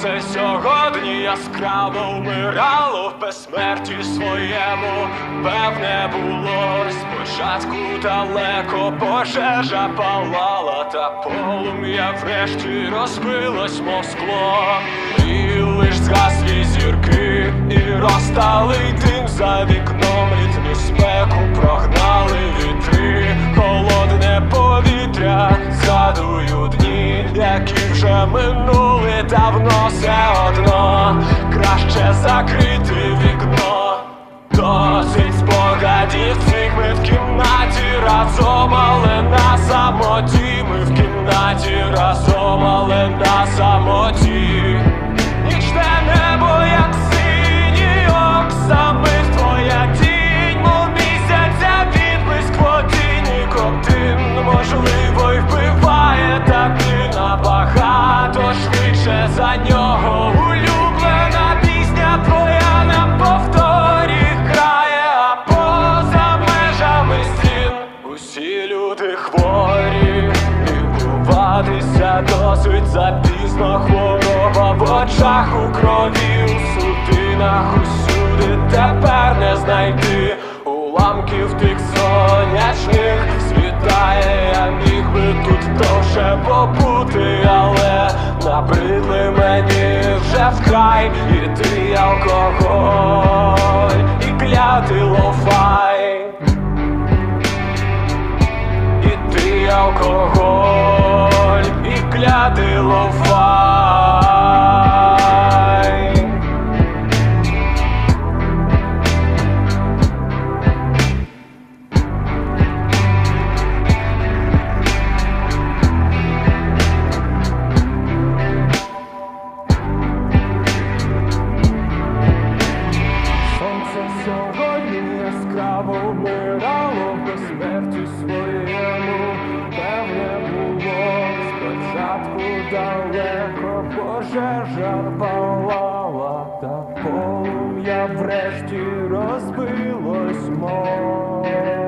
Сонце сьогодні яскраво вмирало в безсмерті своєму, певне було спочатку далеко пожежа палала, та полум'я врешті розбилось, мов скло, і лиш згаслі зірки, і розталий дим за вікном, літню спеку прогнали вітри, холодне повітря, згадую дні, які вже минули давно все одно, краще закрити вікно. Досить спогадів цих ми в кімнаті разом, але на самоті, ми в кімнаті разом, але на самоті. Нічне небо, як синій оксамит, твоя тінь, мов місяця відблиск воді, нікотин, можливо, й вбиває, та ти набагато за нього. Улюблена пісня твоя на повторі грає, а поза межами стін. Усі люди хворі, лікуватися досить запізно. Хвороба в очах у крові, у судинах усюди тепер не знайти. Уламків тих сонячних світає, я міг би тут довше побути, але набридли мені вже вкрай і ти алкоголь, і клятий лофай. І ти алкоголь, і клятий лофай. Яскраво вмирало в смерті своєму, певне було спочатку далеко пожежа палала, та полум'я врешті розбилось мов.